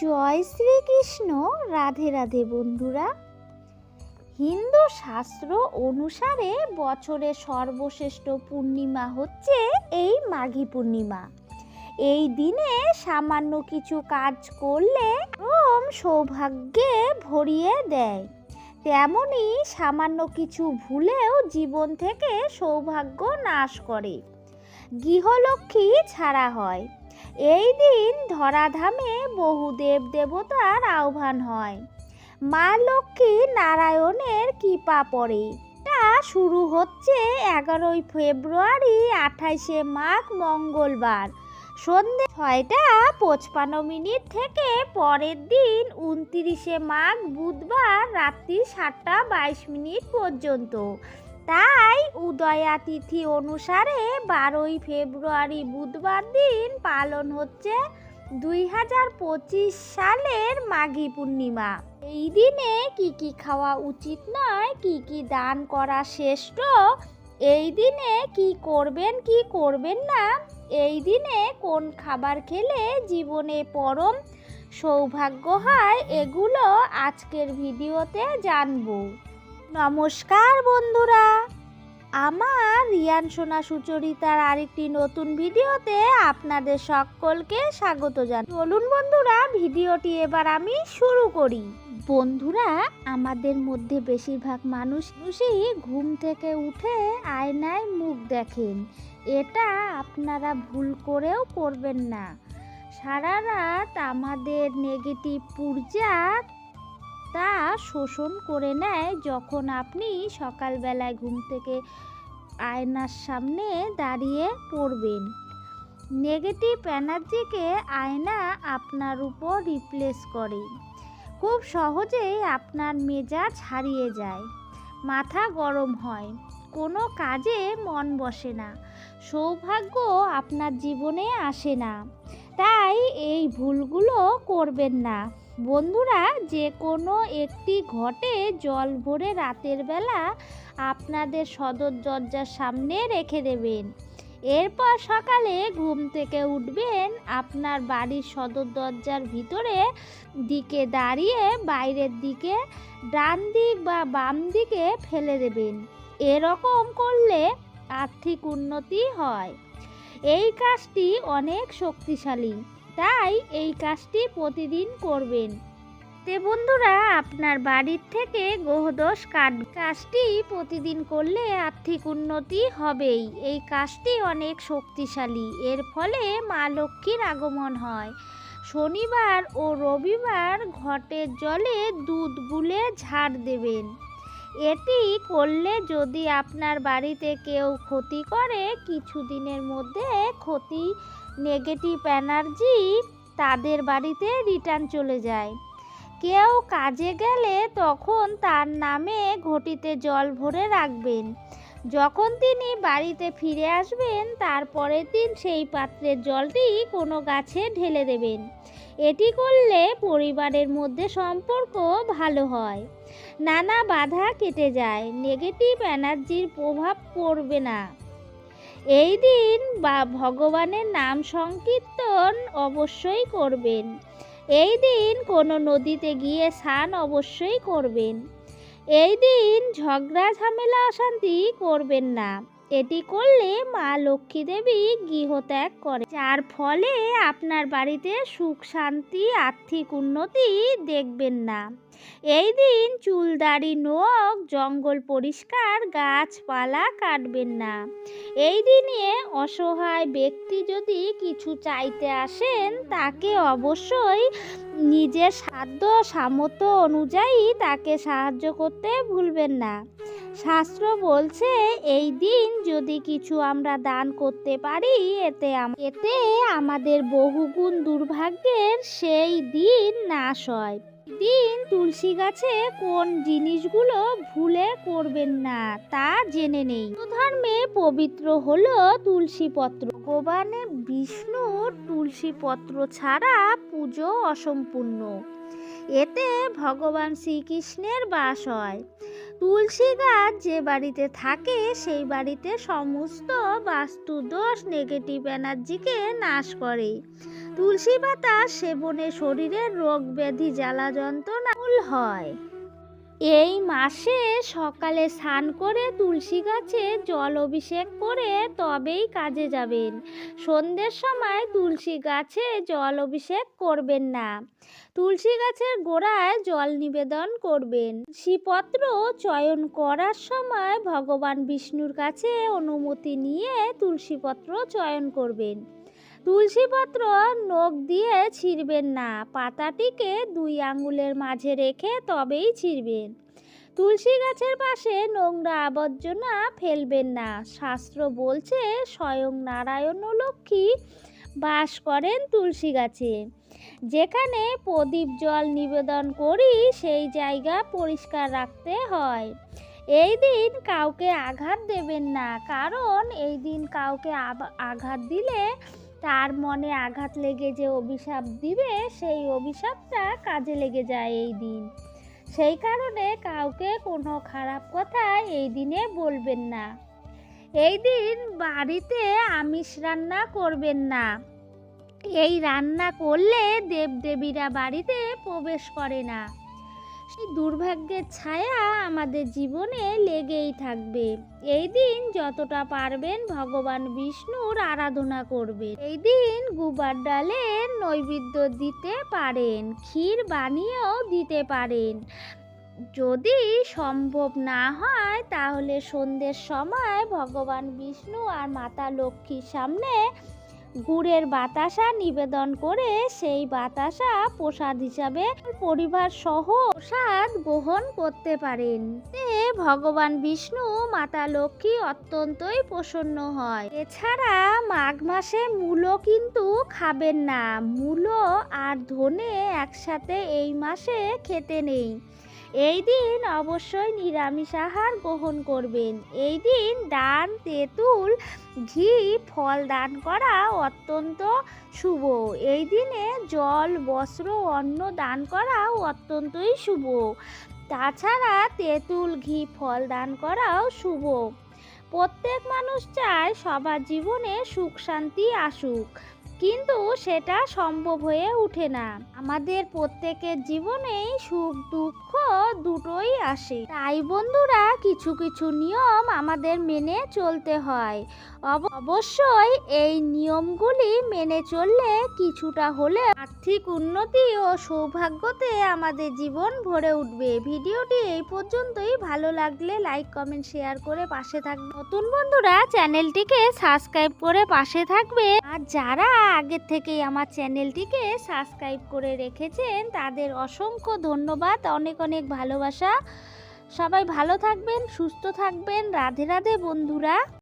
জয় শ্রীকৃষ্ণ, রাধে রাধে বন্ধুরা। হিন্দু শাস্ত্র অনুসারে বছরের সর্বশ্রেষ্ঠ পূর্ণিমা হচ্ছে এই মাঘী পূর্ণিমা। এই দিনে সামান্য কিছু কাজ করলে পরম সৌভাগ্যে ভরিয়ে দেয়। তেমনই সামান্য কিছু ভুলেও জীবন থেকে সৌভাগ্য নাশ করে। গৃহলক্ষ্মী ছাড়া হয়। এই দিন ধরাধামে বহু দেব দেবতার আহ্বান হয়। মা লক্ষ্মী নারায়ণের কৃপা পড়ে। তা শুরু হচ্ছে এগারোই ফেব্রুয়ারি, আঠাইশে মাঘ, মঙ্গলবার। সন্ধে ছয়টা পঁচপান্ন মিনিট থেকে পরের দিন উনতিরিশে মাঘ, বুধবার রাত্রি সাতটা বাইশ মিনিট পর্যন্ত। তাই উদয়াতিথি অনুসারে বারোই ফেব্রুয়ারি বুধবার দিন পালন হচ্ছে দুই হাজার পঁচিশ সালের মাঘী পূর্ণিমা। এই দিনে কি কি খাওয়া উচিত নয়, কি কি দান করা শ্রেষ্ঠ, এই দিনে কি করবেন কি করবেন না, এই দিনে কোন খাবার খেলে জীবনে পরম সৌভাগ্য হয়, এগুলো আজকের ভিডিওতে জানব। নমস্কার বন্ধুরা। আমার রিয়ান সোনা সুচরিতার আরেকটি নতুন ভিডিওতে আপনাদের সকলকে স্বাগত জানাই চলুন বন্ধুরা, ভিডিওটি এবার আমি শুরু করি। বন্ধুরা, আমাদের মধ্যে বেশিরভাগ মানুষ মানুষই ঘুম থেকে উঠে আয়নায় মুখ দেখেন। এটা আপনারা ভুল করেও করবেন না। সারা রাত আমাদের নেগেটিভ ঊর্জা তা শোষণ করে নেয় যখন আপনি সকালবেলায় ঘুম থেকে আয়নার সামনে দাঁড়িয়ে পড়বেন। নেগেটিভ এনার্জিকে আয়না আপনার উপর রিপ্লেস করে। খুব সহজেই আপনার মেজাজ হারিয়ে যায়। মাথা গরম হয়। কোনো কাজে মন বসে না। সৌভাগ্য আপনার জীবনে আসে না। তাই এই ভুলগুলো করবেন না। বন্ধুরা, যে কোনো একটি ঘটে জল ভরে রাতের বেলা আপনাদের সদর দরজার সামনে রেখে দেবেন। এরপর সকালে ঘুম থেকে উঠবেন, আপনার বাড়ির সদর দরজার ভিতরে দিকে দাঁড়িয়ে বাইরের দিকে ডান দিক বা বাম দিকে ফেলে দেবেন। এরকম করলে আর্থিক উন্নতি হয়। এই কাজটি অনেক শক্তিশালী। তাই এই কাজটি প্রতিদিন করবেন। তে বন্ধুরা, আপনার বাড়ির থেকে গ্রহদোষ কাট কাজটি প্রতিদিন করলে আর্থিক উন্নতি হবেই। এই কাজটি অনেক শক্তিশালী। এর ফলে মা লক্ষ্মীর আগমন হয়। শনিবার ও রবিবার ঘটের জলে দুধ গুলে ঝাড় দেবেন। এটি করলে যদি আপনার বাড়িতে কেউ ক্ষতি করে, কিছুদিনের মধ্যে ক্ষতি নেগেটিভ এনার্জি তাদের বাড়িতে রিটার্ন চলে যায়। কেউ কাজে গেলে তখন তার নামে ঘটিতে জল ভরে রাখবেন। যখন তিনি বাড়িতে ফিরে আসবেন, তারপরের দিন সেই পাত্রের জলটি কোনো গাছে ঢেলে দেবেন। এটি করলে পরিবারের মধ্যে সম্পর্ক ভালো হয়। নানা বাধা কেটে যায় নেগেটিভ এনার্জির প্রভাব পড়বে না। এই দিন বা ভগবানের নাম সংকীর্তন অবশ্যই করবেন। এই দিন কোনো নদীতে গিয়ে স্নান অবশ্যই করবেন। এই দিন ঝগড়া, ঝামেলা, অশান্তি করবেন না। এটি করলে মা লক্ষ্মী দেবী গৃহত্যাগ করে যার ফলে আপনার বাড়িতে সুখ, শান্তি, আর্থিক উন্নতি দেখবেন না। এই দিন চুল দাড়ি নোখ, জঙ্গল পরিষ্কার, গাছপালা কাটবেন না। এই দিনে অসহায় ব্যক্তি যদি কিছু চাইতে আসেন, তাকে অবশ্যই নিজের সাধ্য, সামর্থ্য অনুযায়ী তাকে সাহায্য করতে ভুলবেন না। শাস্ত্র বলছে, এই দিন যদি কিছু আমরা দান করতে পারি, এতে এতে আমাদের বহুগুণ দুর্ভাগ্যের সেই দিন নাশ হয়। দিন তুলসী গাছে কোন জিনিসগুলো ভুলে করবেন না, তা জেনে নেই। ধর্মে পবিত্র হলো তুলসী পত্র ভগবানে বিষ্ণুর তুলসী পত্র ছাড়া পুজো অসম্পূর্ণ। এতে ভগবান শ্রীকৃষ্ণের বাস হয়। তুলসী গাছ যে বাড়িতে থাকে সেই বাড়িতে সমস্ত বাস্তু দোষ নেগেটিভ এনার্জিকে নাশ করে। তুলসী পাতা সেবনে শরীরের রোগ ব্যাধি, জ্বালা যন্ত্রণা হয়। এই মাসে সকালে স্নান করে তুলসী গাছে জল অভিষেক করে তবেই কাজে যাবেন। সন্ধ্যের সময় তুলসী গাছে জল অভিষেক করবেন না। তুলসী গাছের গোড়ায় জল নিবেদন করবেন। শ্রীপত্র চয়ন করার সময় ভগবান বিষ্ণুর কাছে অনুমতি নিয়ে তুলসীপত্র চয়ন করবেন। তুলসীপত্র নখ দিয়ে ছিঁড়বেন না, পাতাটিকে দুই আঙ্গুলের মাঝে রেখে তবেই ছিঁড়বেন। তুলসী গাছের পাশে নোংরা আবর্জনা ফেলবেন না, শাস্ত্র বলছে স্বয়ং নারায়ণ লক্ষ্মী বাস করেন তুলসী গাছে। যেখানে প্রদীপ জল নিবেদন করি, সেই জায়গা পরিষ্কার রাখতে হয়। এই দিন কাউকে আঘাত দেবেন না, কারণ এই দিন কাউকে আঘাত দিলে তার মনে আঘাত লেগে যে অভিশাপ দিবে, সেই অভিশাপটা কাজে লেগে যায় এই দিন। সেই কারণে কাউকে কোনো খারাপ কথা এই দিনে বলবেন না। এই দিন বাড়িতে আমিষ রান্না করবেন না। এই রান্না করলে দেবদেবীরা বাড়িতে প্রবেশ করে না। সেই দুর্ভাগ্যের ছায়া আমাদের জীবনে লেগেই থাকবে। এই দিন যতটা পারবেন ভগবান বিষ্ণুর আরাধনা করবেন। এই দিন গুবার ডালের নৈবেদ্য দিতে পারেন, ক্ষীর বানিয়েও দিতে পারেন। যদি সম্ভব না হয়, তাহলে সন্ধ্যের সময় ভগবান বিষ্ণু আর মাতা লক্ষ্মীর সামনে গুড়ের বাতাসা নিবেদন করে সেই বাতাসা প্রসাদ হিসাবে পরিবার সহ প্রসাদ গ্রহণ করতে পারেন। ভগবান বিষ্ণু, মাতা লক্ষ্মী অত্যন্তই প্রসন্ন হয়। এছাড়া মাঘ মাসে মূলো কিন্তু খাবেন না। মূলো আর ধনে একসাথে এই মাসে খেতে নেই। এই দিন অবশ্যই নিরামিষ আহার গ্রহণ করবেন। এই দিন ডান, তেঁতুল, ঘি, ফল দান করা অত্যন্ত শুভ। এই দিনে জল, বস্ত্র, অন্ন দান করাও অত্যন্তই শুভ। তাছাড়া তেঁতুল, ঘি, ফল দান করাও শুভ। প্রত্যেক মানুষ চায় সবার জীবনে সুখ, শান্তি আসুক। কিন্তু সেটা সম্ভব হয়ে ওঠে না। আমাদের প্রত্যেকের জীবনেই সুখ, দুঃখ দুটোই আসে। তাই বন্ধুরা, কিছু কিছু নিয়ম আমাদের মেনে চলতে হয়। অব- অবশ্যই এই নিয়মগুলি মেনে চললে কিছুটা হলে আর্থিক উন্নতি ও সৌভাগ্যতে আমাদের জীবন ভরে উঠবে। ভিডিওটি এই পর্যন্তই। ভালো লাগলে লাইক, কমেন্ট, শেয়ার করে পাশে থাকবে। নতুন বন্ধুরা, চ্যানেলটিকে সাবস্ক্রাইব করে পাশে থাকবে। আর যারা আগের থেকেই আমার চ্যানেলটিকে সাবস্ক্রাইব করে রেখেছেন। তাদের অসংখ্য ধন্যবাদ, অনেক অনেক ভালোবাসা। সবাই ভালো থাকবেন, সুস্থ থাকবেন। রাধে রাধে বন্ধুরা।